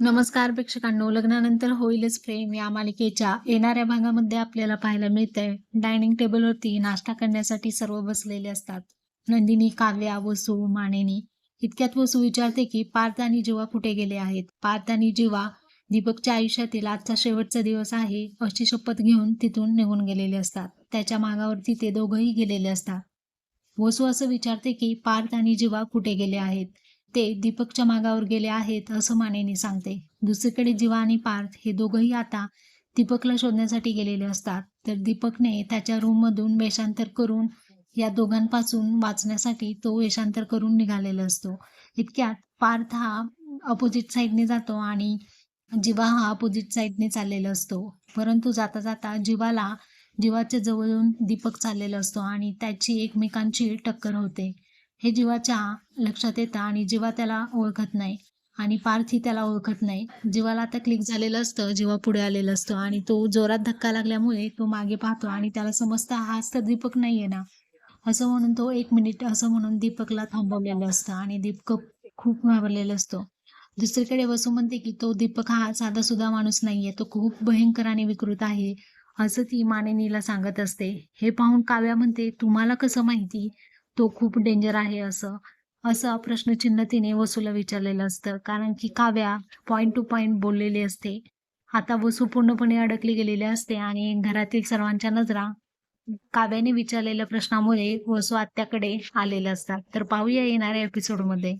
नमस्कार प्रेक्षकांनो लग्नानंतर होईलच प्रेम. या मालिकेच्या येणाऱ्या भागामध्ये आपल्याला पाहायला मिळतंय. डायनिंग टेबलवरती नाश्ता करण्यासाठी सर्व बसलेले असतात. नंदिनी काव्या वसू मानेनी. इतक्यात वसू विचारते की पार्थ आणि जेव्हा कुठे गेले आहेत? पार्थ आणि जेव्हा दीपकच्या आयुष्यातील आजचा शेवटचा दिवस आहे अशी शपथ घेऊन तिथून निघून गेलेले असतात. त्याच्या मागावरती ते दोघंही गेलेले असतात. वसू असं विचारते की पार्थ आणि जीवा कुठे गेले आहेत? ते दीपकच्या मागावर गेले आहेत असं मानेने सांगते. दुसरीकडे जीवा आणि पार्थ हे दोघंही आता दीपकला शोधण्यासाठी गेलेले असतात. तर दीपकने त्याच्या रूममधून वेषांतर करून या दोघांपासून वाचण्यासाठी तो वेषांतर करून निघालेला असतो. इतक्यात पार्थ हा अपोजिट साईडने जातो आणि जीवा हा अपोजिट साईडने चाललेला असतो. परंतु जाता जाता जीवाला जीवाच्या जवळून दीपक चाललेला असतो आणि त्याची एकमेकांची टक्कर होते. हे जीवाच्या लक्षात येतं आणि जीवा त्याला ओळखत नाही आणि पार्थी त्याला ओळखत नाही. जीवाला आता क्लिक झालेलं असतं जीवा पुढे आलेलं असतं आणि तो जोरात धक्का लागल्यामुळे तो मागे पाहतो आणि त्याला समजतं हाच तर दीपक नाहीये ना. असं म्हणून तो एक मिनिट असं म्हणून दीपकला थांबवलेलं असतं आणि दीपक खूप घाबरलेला असतो. दुसरीकडे वसू म्हणते की तो दीपक हा साधा सुद्धा माणूस नाहीये तो खूप भयंकर आणि विकृत आहे असं ती मानिनीला सांगत असते. हे पाहून काव्या म्हणते तुम्हाला कसं माहिती? तो खूप डेंजर आहे असं असं प्रश्नचिन्ह तिने वसूला विचारलेलं असतं. कारण की काव्या पॉईंट टू पॉईंट बोललेली असते. आता वसू पूर्णपणे अडकली गेलेली असते आणि घरातील सर्वांच्या नजरा काव्याने विचारलेल्या प्रश्नामुळे वसू आत्याकडे आलेल्या असतात. तर पाहूया येणाऱ्या एपिसोडमध्ये